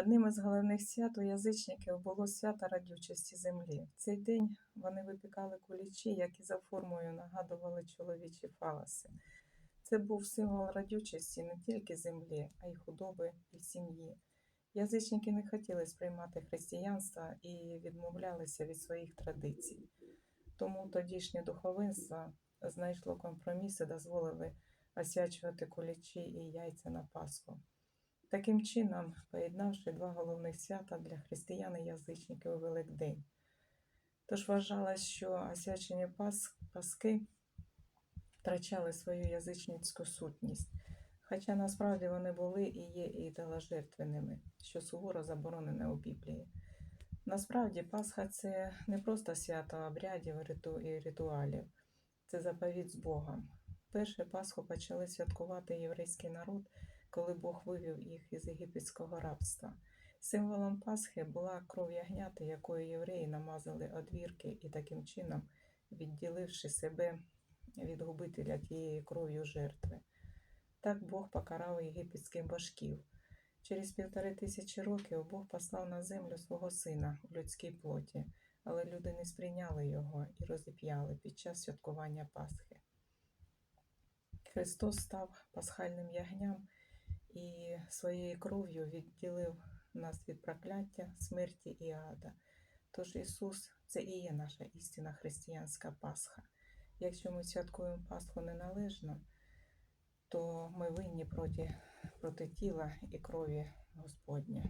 Одним із головних свят у язичників було свято радючості землі. В цей день вони випікали кулічі, які за формою нагадували чоловічі фаласи. Це був символ радючості не тільки землі, а й худоби і сім'ї. Язичники не хотіли сприймати християнство і відмовлялися від своїх традицій. Тому тодішнє духовенство знайшло компроміс і дозволили освячувати кулічі і яйця на Пасху. Таким чином, поєднавши два головних свята для християн і язичників у Великдень. Тож вважалось, що освячені пас, паски втрачали свою язичницьку сутність, хоча насправді вони були і є ідоложертвенними, що суворо заборонене у Біблії. Насправді, Пасха це не просто свято обрядів і ритуалів, це заповідь з Богом. Перше Пасху почали святкувати єврейський народ, коли Бог вивів їх із єгипетського рабства. Символом Пасхи була кров ягняти, якою євреї намазали одвірки і таким чином, відділивши себе від губителя тією кров'ю жертви. Так Бог покарав єгипетських башків. Через півтори тисячі років Бог послав на землю свого сина у людській плоті, але люди не сприйняли його і розіп'яли під час святкування Пасхи. Христос став пасхальним ягням і своєю кров'ю відділив нас від прокляття, смерті і ада. Тож Ісус це і є наша істинна християнська Пасха. Якщо ми святкуємо Пасху неналежно, то ми винні проти, проти тіла і крові Господня.